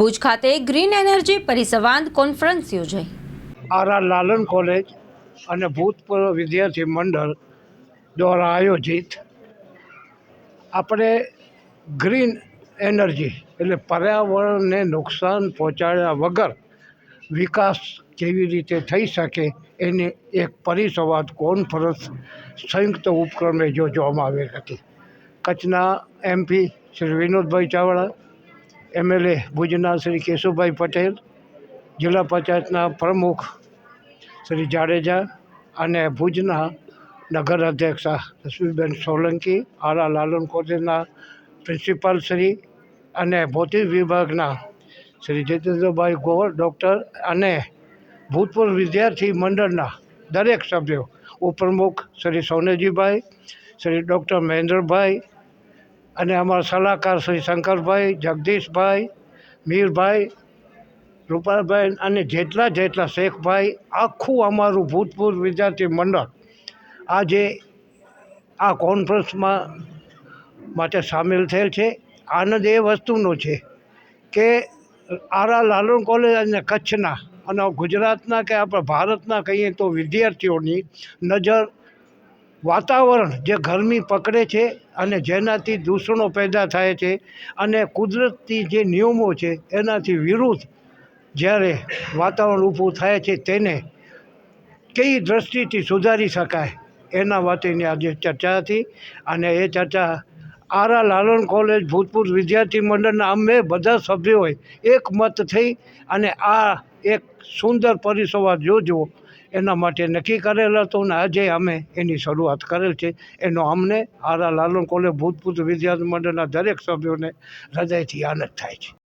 ભુજ ખાતે green energy પરિસંવાદ conference યોજાઈ. આર લાલન કોલેજ અને ભૂતપૂર્વ વિદ્યાર્થી મંડળ દ્વારા આયોજિત આપણે ગ્રીન એનર્જી એટલે પર્યાવરણને નુકસાન પહોંચાડ્યા વગર વિકાસ કેવી રીતે થઈ શકે એની એક પરિસંવાદ કોન્ફરન્સ સંયુક્ત ઉપક્રમે યોજવામાં આવેલ હતી. કચ્છના એમપી શ્રી વિનોદભાઈ ચાવડા એમએલએ ભુજના શ્રી કેશુભાઈ પટેલ, જિલ્લા પંચાયતના પ્રમુખ શ્રી જાડેજા અને ભુજના નગર અધ્યક્ષા રશ્મિબેન સોલંકી, આરા લાલન કોલેજના પ્રિન્સિપાલ શ્રી અને ભૌતિક વિભાગના શ્રી જીતેન્દ્રભાઈ ગોર ડૉક્ટર અને ભૂતપૂર્વ વિદ્યાર્થી મંડળના દરેક સભ્યો ઉપપ્રમુખ શ્રી સોનેજીભાઈ, શ્રી ડૉક્ટર મહેન્દ્રભાઈ અને અમારા સલાહકાર શ્રી શંકરભાઈ, જગદીશભાઈ, મીરભાઈ, રૂપાલભાઈ અને જેટલા જેટલા શેખભાઈ, આખું અમારું ભૂતપૂર્વ વિદ્યાર્થી મંડળ આજે આ કોન્ફરન્સમાં માટે સામેલ થયેલ છે. આનંદ એ વસ્તુનો છે કે આરા લાલણ કોલેજ અને કચ્છના અને ગુજરાતના કે આપણા ભારતના કહીએ તો વિદ્યાર્થીઓની નજર વાતાવરણ જે ગરમી પકડે છે અને જેનાથી દૂષણો પેદા થાય છે અને કુદરતી જે નિયમો છે એનાથી વિરુદ્ધ જ્યારે વાતાવરણ ઊભું થાય છે તેને કઈ દ્રષ્ટિથી સુધારી શકાય એના માટેની આજે ચર્ચા હતી અને એ ચર્ચા આરા લાલન કોલેજ ભૂતપૂર્વ વિદ્યાર્થી મંડળના અમે બધા સભ્યોએ એક મત થઈ અને આ એક સુંદર પરિસંવાદ યોજવો એના માટે નક્કી કરેલ હતું ને આજે અમે એની શરૂઆત કરેલ છે. એનો અમને આરા લાલન કોલેજ ભૂતપૂર્વ વિદ્યાર્થી મંડળના દરેક સભ્યોને હૃદયથી આનંદ થાય છે.